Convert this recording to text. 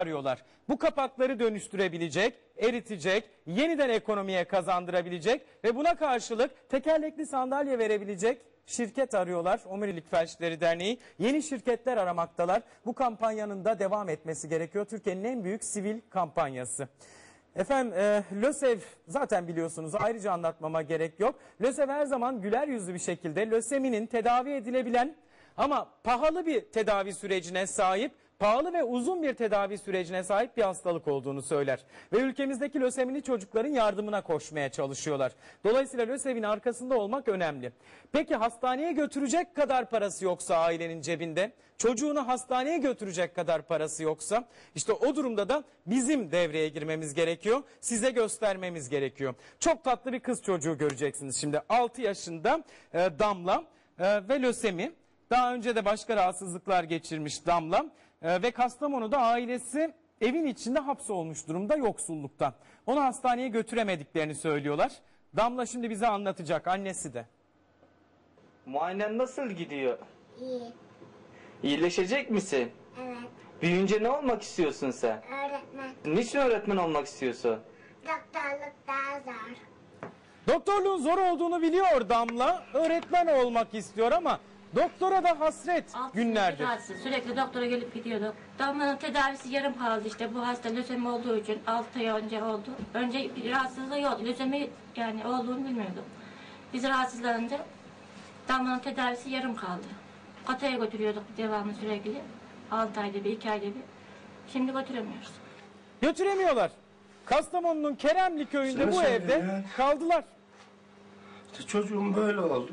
arıyorlar. Bu kapakları dönüştürebilecek, eritecek, yeniden ekonomiye kazandırabilecek ve buna karşılık tekerlekli sandalye verebilecek şirket arıyorlar. Omurilik Felçleri Derneği yeni şirketler aramaktalar. Bu kampanyanın da devam etmesi gerekiyor. Türkiye'nin en büyük sivil kampanyası. Efendim e, LÖSEV zaten biliyorsunuz ayrıca anlatmama gerek yok. LÖSEV her zaman güler yüzlü bir şekilde löseminin tedavi edilebilen ama pahalı bir tedavi sürecine sahip, pahalı ve uzun bir tedavi sürecine sahip bir hastalık olduğunu söyler. Ve ülkemizdeki lösemili çocukların yardımına koşmaya çalışıyorlar. Dolayısıyla LÖSEV'in arkasında olmak önemli. Peki hastaneye götürecek kadar parası yoksa ailenin cebinde, çocuğunu hastaneye götürecek kadar parası yoksa, işte o durumda da bizim devreye girmemiz gerekiyor. Size göstermemiz gerekiyor. Çok tatlı bir kız çocuğu göreceksiniz şimdi. 6 yaşında e, Damla e, ve lösemi. Daha önce de başka rahatsızlıklar geçirmiş Damla Ee, ve Kastamonu'da ailesi evin içinde hapsolmuş durumda yoksulluktan. Onu hastaneye götüremediklerini söylüyorlar. Damla şimdi bize anlatacak annesi de. Muayenen nasıl gidiyor? İyi. İyileşecek misin? Evet. Büyüyünce ne olmak istiyorsun sen? Öğretmen. Niçin öğretmen olmak istiyorsun? Doktorluk daha zor. Doktorluğun zor olduğunu biliyor Damla. Öğretmen olmak istiyor ama doktora da hasret Altı günlerdir. rahatsız. Sürekli doktora gelip gidiyordu. Damlanın tedavisi yarım kaldı işte. Bu hasta lösemi olduğu için 6 ay önce oldu. Önce bir rahatsızlığı yoktu. Lösemi yani olduğunu bilmiyordum. Biz rahatsızlanınca damlanın tedavisi yarım kaldı. Kataya götürüyorduk devamlı sürekli. 6 ayda bir, 2 ayda bir. Şimdi götüremiyoruz. Götüremiyorlar. Kastamonu'nun Keremli köyünde bu Sıra sende evde ya. kaldılar. İşte çocuğum böyle oldu.